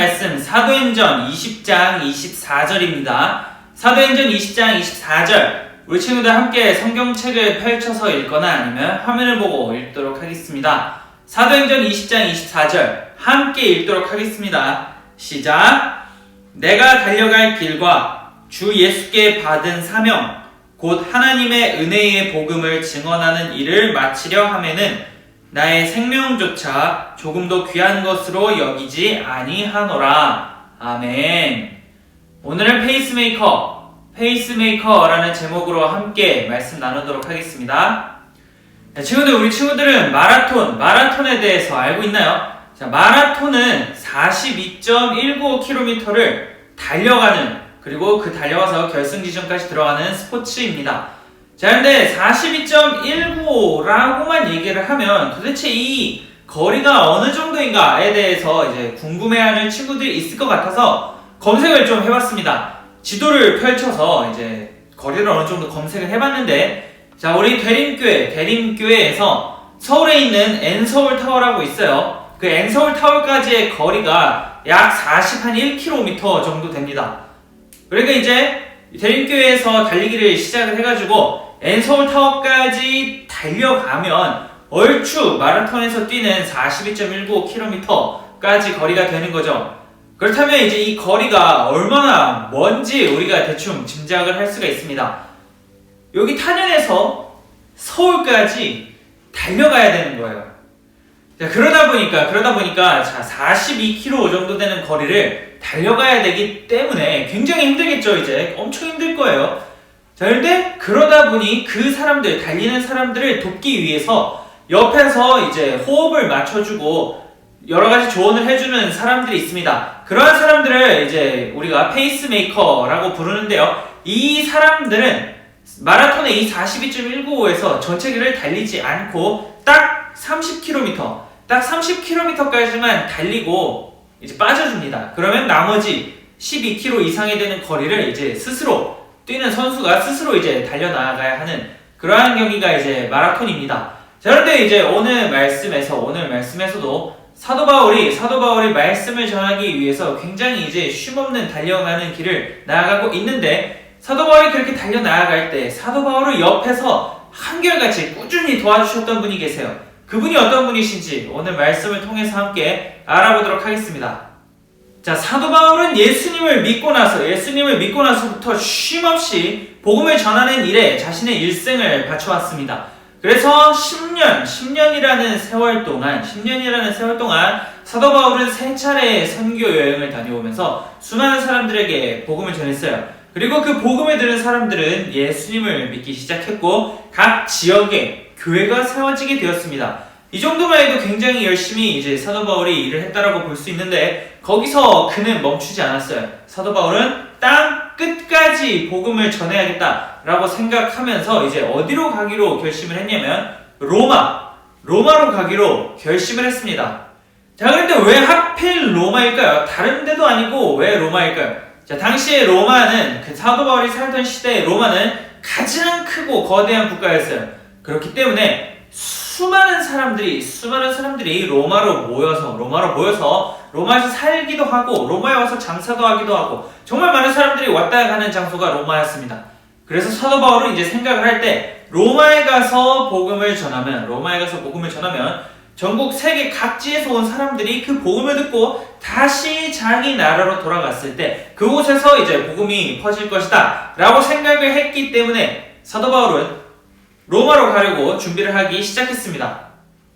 말씀 사도행전 20장 24절입니다. 사도행전 20장 24절 우리 친구들 함께 성경책을 펼쳐서 읽거나 아니면 화면을 보고 읽도록 하겠습니다. 사도행전 20장 24절 함께 읽도록 하겠습니다. 시작 내가 달려갈 길과 주 예수께 받은 사명 곧 하나님의 은혜의 복음을 증언하는 일을 마치려 하면은 나의 생명조차 조금도 귀한 것으로 여기지 아니하노라. 아멘. 오늘은 페이스메이커, 페이스메이커라는 제목으로 함께 말씀 나누도록 하겠습니다. 자, 친구들, 우리 친구들은 마라톤, 마라톤에 대해서 알고 있나요? 자, 마라톤은 42.195km를 달려가는, 그리고 그 달려가서 결승 지점까지 들어가는 스포츠입니다. 자, 근데 42.195라고만 얘기를 하면 도대체 이 거리가 어느 정도인가에 대해서 이제 궁금해하는 친구들이 있을 것 같아서 검색을 좀 해봤습니다. 지도를 펼쳐서 이제 거리를 어느 정도 검색을 해봤는데, 자, 우리 대림교회, 대림교회에서 서울에 있는 엔서울 타워라고 있어요. 그 엔서울 타워까지의 거리가 약 41km 정도 됩니다. 그러니까 이제 대림교회에서 달리기를 시작을 해가지고 엔서울 타워까지 달려가면 얼추 마라톤에서 뛰는 42.195km까지 거리가 되는 거죠. 그렇다면 이제 이 거리가 얼마나 먼지 우리가 대충 짐작을 할 수가 있습니다. 여기 탄현에서 서울까지 달려가야 되는 거예요. 자, 그러다 보니까 그러다 보니까 자 42km 정도 되는 거리를 달려가야 되기 때문에 굉장히 힘들겠죠 이제 엄청 힘들 거예요. 자 근데 그러다 보니 그 사람들 달리는 사람들을 돕기 위해서 옆에서 이제 호흡을 맞춰주고 여러 가지 조언을 해주는 사람들이 있습니다. 그러한 사람들을 이제 우리가 페이스메이커라고 부르는데요. 이 사람들은 마라톤의 이 42.195에서 전체 길을 달리지 않고 딱 30km, 딱 30km까지만 달리고 이제 빠져줍니다. 그러면 나머지 12km 이상이 되는 거리를 이제 스스로 뛰는 선수가 스스로 이제 달려나가야 하는 그러한 경기가 이제 마라톤입니다. 자, 그런데 이제 오늘 말씀에서 오늘 말씀에서도 사도 바울이 사도 바울이 말씀을 전하기 위해서 굉장히 이제 쉼없는 달려가는 길을 나아가고 있는데 사도 바울이 그렇게 달려 나아갈 때 사도 바울을 옆에서 한결같이 꾸준히 도와주셨던 분이 계세요. 그분이 어떤 분이신지 오늘 말씀을 통해서 함께 알아보도록 하겠습니다. 자, 사도 바울은 예수님을 믿고 나서 예수님을 믿고 나서부터 쉼없이 복음을 전하는 일에 자신의 일생을 바쳐왔습니다. 그래서 10년, 10년이라는 세월 동안, 10년이라는 세월 동안 사도 바울은 세 차례의 선교 여행을 다녀오면서 수많은 사람들에게 복음을 전했어요. 그리고 그 복음을 들은 사람들은 예수님을 믿기 시작했고 각 지역에 교회가 세워지게 되었습니다. 이 정도만 해도 굉장히 열심히 이제 사도 바울이 일을 했다라고 볼 수 있는데 거기서 그는 멈추지 않았어요. 사도 바울은 땅 끝까지 복음을 전해야겠다라고 생각하면서 이제 어디로 가기로 결심을 했냐면 로마, 로마로 가기로 결심을 했습니다. 자, 그런데 왜 하필 로마일까요? 다른 데도 아니고 왜 로마일까요? 자, 당시에 로마는 그 사도 바울이 살던 시대에 로마는 가장 크고 거대한 국가였어요. 그렇기 때문에 수많은 사람들이 수많은 사람들이 로마로 모여서 로마로 모여서 로마에서 살기도 하고 로마에 와서 장사도 하기도 하고 정말 많은 사람들이 왔다 가는 장소가 로마였습니다. 그래서 사도 바울은 이제 생각을 할 때 로마에 가서 복음을 전하면 로마에 가서 복음을 전하면 전국 세계 각지에서 온 사람들이 그 복음을 듣고 다시 자기 나라로 돌아갔을 때 그곳에서 이제 복음이 퍼질 것이다 라고 생각을 했기 때문에 사도 바울은 로마로 가려고 준비를 하기 시작했습니다.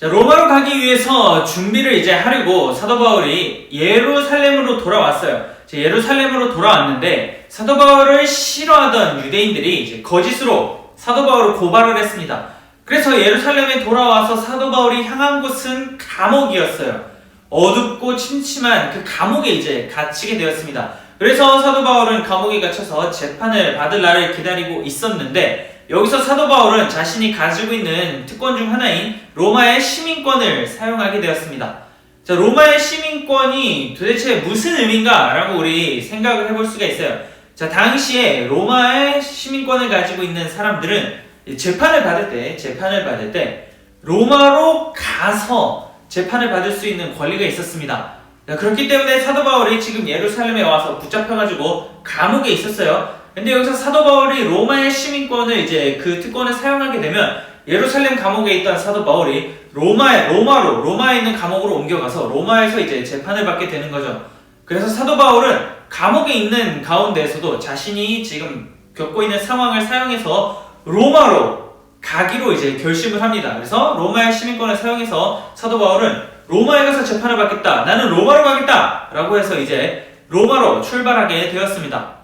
자, 로마로 가기 위해서 준비를 이제 하려고 사도 바울이 예루살렘으로 돌아왔어요. 자, 예루살렘으로 돌아왔는데 사도 바울을 싫어하던 유대인들이 이제 거짓으로 사도 바울을 고발을 했습니다. 그래서 예루살렘에 돌아와서 사도 바울이 향한 곳은 감옥이었어요. 어둡고 침침한 그 감옥에 이제 갇히게 되었습니다. 그래서 사도 바울은 감옥에 갇혀서 재판을 받을 날을 기다리고 있었는데 여기서 사도 바울은 자신이 가지고 있는 특권 중 하나인 로마의 시민권을 사용하게 되었습니다. 자, 로마의 시민권이 도대체 무슨 의미인가라고 우리 생각을 해볼 수가 있어요. 자, 당시에 로마의 시민권을 가지고 있는 사람들은 재판을 받을 때, 재판을 받을 때 로마로 가서 재판을 받을 수 있는 권리가 있었습니다. 자, 그렇기 때문에 사도 바울이 지금 예루살렘에 와서 붙잡혀가지고 감옥에 있었어요. 근데 여기서 사도 바울이 로마의 시민권을 이제 그 특권을 사용하게 되면 예루살렘 감옥에 있던 사도 바울이 로마에 로마로 로마에 있는 감옥으로 옮겨가서 로마에서 이제 재판을 받게 되는 거죠. 그래서 사도 바울은 감옥에 있는 가운데에서도 자신이 지금 겪고 있는 상황을 사용해서 로마로 가기로 이제 결심을 합니다. 그래서 로마의 시민권을 사용해서 사도 바울은 로마에 가서 재판을 받겠다. 나는 로마로 가겠다. 라고 해서 이제 로마로 출발하게 되었습니다.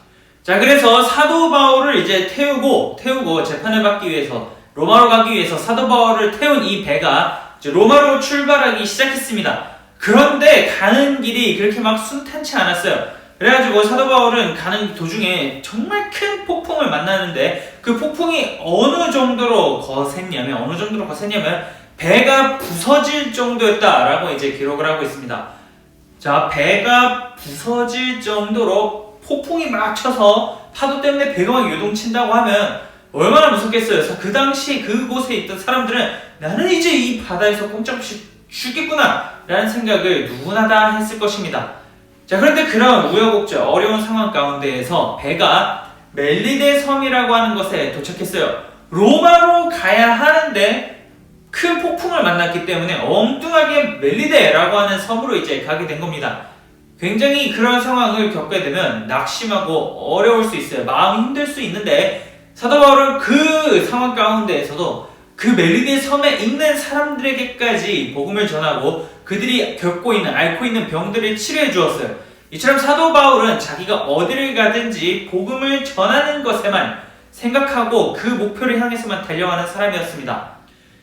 자, 그래서 사도 바울을 이제 태우고, 태우고 재판을 받기 위해서, 로마로 가기 위해서 사도 바울을 태운 이 배가 로마로 출발하기 시작했습니다. 그런데 가는 길이 그렇게 막 순탄치 않았어요. 그래가지고 사도 바울은 가는 도중에 정말 큰 폭풍을 만나는데 그 폭풍이 어느 정도로 거셌냐면, 어느 정도로 거셌냐면, 배가 부서질 정도였다라고 이제 기록을 하고 있습니다. 자, 배가 부서질 정도로 폭풍이 막 쳐서 파도 때문에 배가 막 요동친다고 하면 얼마나 무섭겠어요. 그래서 그 당시 그곳에 있던 사람들은 나는 이제 이 바다에서 꼼짝없이 죽겠구나 라는 생각을 누구나 다 했을 것입니다. 자, 그런데 그런 우여곡절 어려운 상황 가운데에서 배가 멜리데 섬이라고 하는 것에 도착했어요. 로마로 가야 하는데 큰 폭풍을 만났기 때문에 엉뚱하게 멜리데라고 하는 섬으로 이제 가게 된 겁니다. 굉장히 그런 상황을 겪게 되면 낙심하고 어려울 수 있어요. 마음이 힘들 수 있는데 사도 바울은 그 상황 가운데에서도 그 멜리데 섬에 있는 사람들에게까지 복음을 전하고 그들이 겪고 있는 앓고 있는 병들을 치료해 주었어요. 이처럼 사도 바울은 자기가 어디를 가든지 복음을 전하는 것에만 생각하고 그 목표를 향해서만 달려가는 사람이었습니다.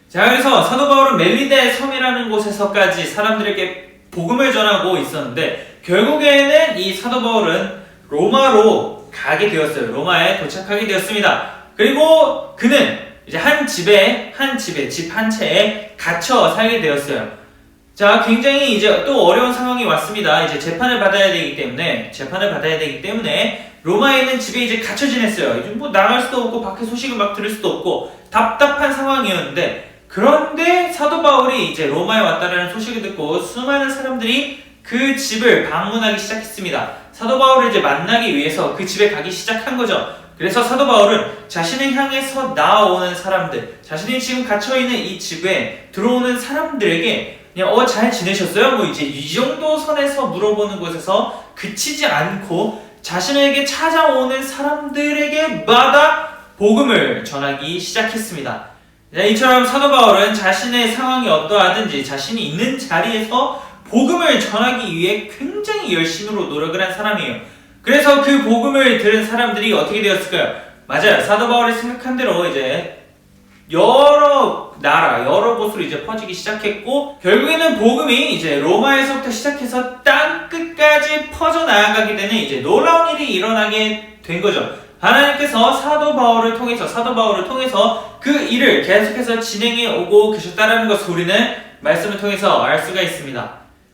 자, 그래서 사도 바울은 멜리데 섬이라는 곳에서까지 사람들에게 복음을 전하고 있었는데 결국에는 이 사도 바울은 로마로 가게 되었어요. 로마에 도착하게 되었습니다. 그리고 그는 이제 한 집에 한 집에 집 한 채에 갇혀 살게 되었어요. 자, 굉장히 이제 또 어려운 상황이 왔습니다. 이제 재판을 받아야 되기 때문에 재판을 받아야 되기 때문에 로마에 있는 집에 이제 갇혀 지냈어요. 뭐 나갈 수도 없고 밖에 소식을 막 들을 수도 없고 답답한 상황이었는데 그런데 사도 바울이 이제 로마에 왔다라는 소식을 듣고 수많은 사람들이 그 집을 방문하기 시작했습니다. 사도 바울을 이제 만나기 위해서 그 집에 가기 시작한 거죠. 그래서 사도 바울은 자신을 향해서 나오는 사람들, 자신이 지금 갇혀 있는 이 집에 들어오는 사람들에게 그냥 어 잘 지내셨어요? 뭐 이제 이 정도 선에서 물어보는 곳에서 그치지 않고 자신에게 찾아오는 사람들에게마다 복음을 전하기 시작했습니다. 네, 이처럼 사도 바울은 자신의 상황이 어떠하든지 자신이 있는 자리에서 복음을 전하기 위해 굉장히 열심으로 노력을 한 사람이에요. 그래서 그 복음을 들은 사람들이 어떻게 되었을까요? 맞아요. 사도 바울이 생각한 대로 이제 여러 나라, 여러 곳으로 이제 퍼지기 시작했고, 결국에는 복음이 이제 로마에서부터 시작해서 땅 끝까지 퍼져나가게 되는 이제 놀라운 일이 일어나게 된 거죠. 하나님께서 사도 바울을 통해서, 사도 바울을 통해서 그 일을 계속해서 진행해 오고 계셨다라는 것을 우리는 말씀을 통해서 알 수가 있습니다.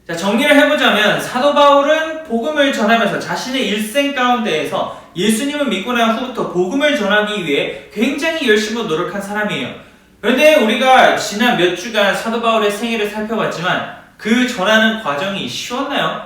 자, 정리를 해보자면, 사도 바울은 복음을 전하면서 자신의 일생 가운데에서 예수님을 믿고 난 후부터 복음을 전하기 위해 굉장히 열심히 노력한 사람이에요. 그런데 우리가 지난 몇 주간 사도 바울의 생애를 살펴봤지만 그 전하는 과정이 쉬웠나요?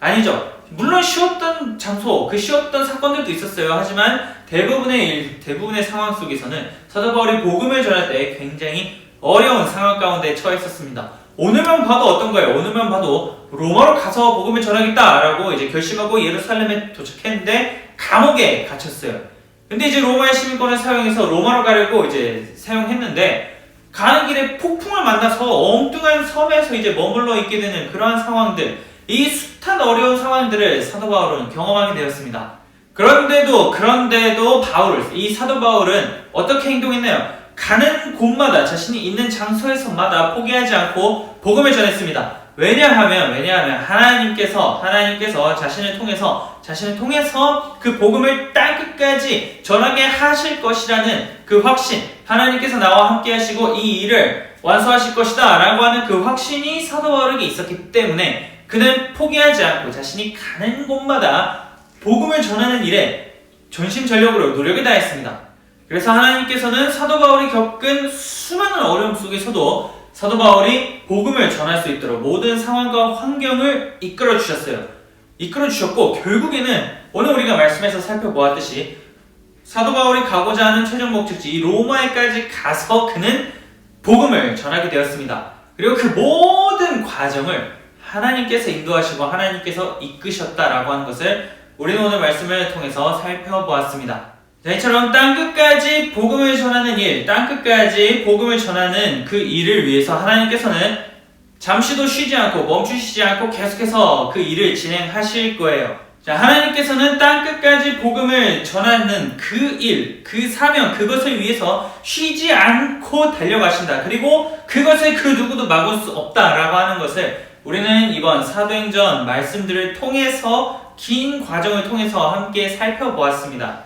아니죠. 물론 쉬웠던 장소, 그 쉬웠던 사건들도 있었어요. 하지만 대부분의 일, 대부분의 상황 속에서는 사도 바울이 복음을 전할 때 굉장히 어려운 상황 가운데 처했었습니다. 오늘만 봐도 어떤가요? 오늘만 봐도 로마로 가서 복음을 전하겠다라고 이제 결심하고 예루살렘에 도착했는데 감옥에 갇혔어요. 근데 이제 로마의 시민권을 사용해서 로마로 가려고 이제 사용했는데 가는 길에 폭풍을 만나서 엉뚱한 섬에서 이제 머물러 있게 되는 그러한 상황들, 이 숱한 어려운 상황들을 사도 바울은 경험하게 되었습니다. 그런데도 그런데도 바울, 이 사도 바울은 어떻게 행동했나요? 가는 곳마다 자신이 있는 장소에서마다 포기하지 않고 복음을 전했습니다. 왜냐하면 왜냐하면 하나님께서 하나님께서 자신을 통해서 자신을 통해서 그 복음을 땅 끝까지 전하게 하실 것이라는 그 확신 하나님께서 나와 함께 하시고 이 일을 완수하실 것이다라고 하는 그 확신이 사도 바울에게 있었기 때문에 그는 포기하지 않고 자신이 가는 곳마다 복음을 전하는 일에 전심전력으로 노력을 다했습니다. 그래서 하나님께서는 사도 바울이 겪은 수많은 어려움 속에서도 사도 바울이 복음을 전할 수 있도록 모든 상황과 환경을 이끌어 주셨어요. 이끌어 주셨고 결국에는 오늘 우리가 말씀에서 살펴보았듯이 사도 바울이 가고자 하는 최종 목적지 이 로마에까지 가서 그는 복음을 전하게 되었습니다. 그리고 그 모든 과정을 하나님께서 인도하시고 하나님께서 이끄셨다라고 하는 것을 우리는 오늘 말씀을 통해서 살펴보았습니다. 자, 이처럼 땅 끝까지 복음을 전하는 일, 땅 끝까지 복음을 전하는 그 일을 위해서 하나님께서는 잠시도 쉬지 않고 멈추시지 않고 계속해서 그 일을 진행하실 거예요. 자, 하나님께서는 땅 끝까지 복음을 전하는 그 일, 그 사명, 그것을 위해서 쉬지 않고 달려가신다. 그리고 그것을 그 누구도 막을 수 없다라고 하는 것을 우리는 이번 사도행전 말씀들을 통해서 긴 과정을 통해서 함께 살펴보았습니다.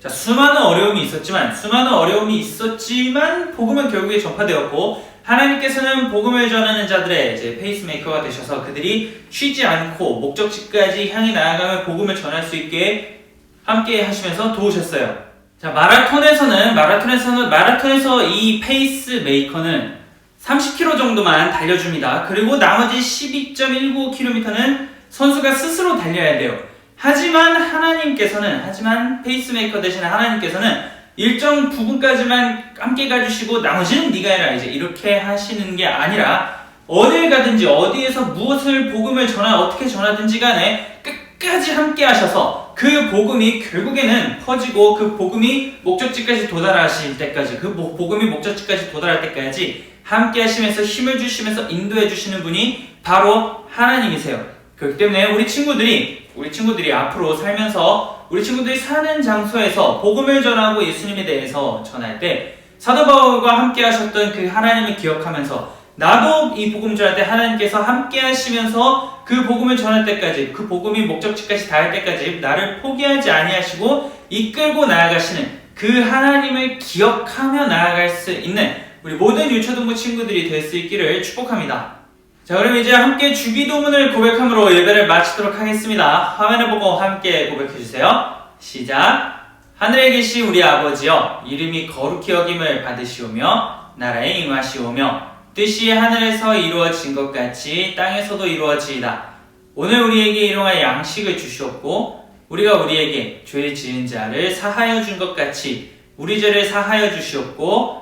자, 수많은 어려움이 있었지만, 수많은 어려움이 있었지만, 복음은 결국에 전파되었고, 하나님께서는 복음을 전하는 자들의 이제 페이스메이커가 되셔서 그들이 쉬지 않고 목적지까지 향해 나아가며 복음을 전할 수 있게 함께 하시면서 도우셨어요. 자, 마라톤에서는, 마라톤에서는, 마라톤에서 이 페이스메이커는 30km 정도만 달려줍니다. 그리고 나머지 12.19km는 선수가 스스로 달려야 돼요. 하지만 하나님께서는 하지만 페이스메이커 대신 하나님께서는 일정 부분까지만 함께 가주시고 나머지는 네가 해라 이제 이렇게 하시는 게 아니라 어딜 가든지 어디에서 무엇을 복음을 전하 어떻게 전하든지 간에 끝까지 함께 하셔서 그 복음이 결국에는 퍼지고 그 복음이 목적지까지 도달하실 때까지 그 복- 복음이 목적지까지 도달할 때까지 함께 하시면서 힘을 주시면서 인도해 주시는 분이 바로 하나님이세요. 그렇기 때문에 우리 친구들이 우리 친구들이 앞으로 살면서 우리 친구들이 사는 장소에서 복음을 전하고 예수님에 대해서 전할 때 사도 바울과 함께 하셨던 그 하나님을 기억하면서 나도 이 복음 전할 때 하나님께서 함께 하시면서 그 복음을 전할 때까지 그 복음이 목적지까지 닿을 때까지 나를 포기하지 아니하시고 이끌고 나아가시는 그 하나님을 기억하며 나아갈 수 있는 우리 모든 유초등부 친구들이 될 수 있기를 축복합니다. 자, 그럼 이제 함께 주기도문을 고백함으로 예배를 마치도록 하겠습니다. 화면을 보고 함께 고백해주세요. 시작. 하늘에 계신 우리 아버지여, 이름이 거룩히 여김을 받으시오며, 나라에 임하시오며, 뜻이 하늘에서 이루어진 것 같이 땅에서도 이루어지이다. 오늘 우리에게 일용할 양식을 주시옵고, 우리가 우리에게 죄 지은 자를 사하여 준 것 같이, 우리 죄를 사하여 주시옵고,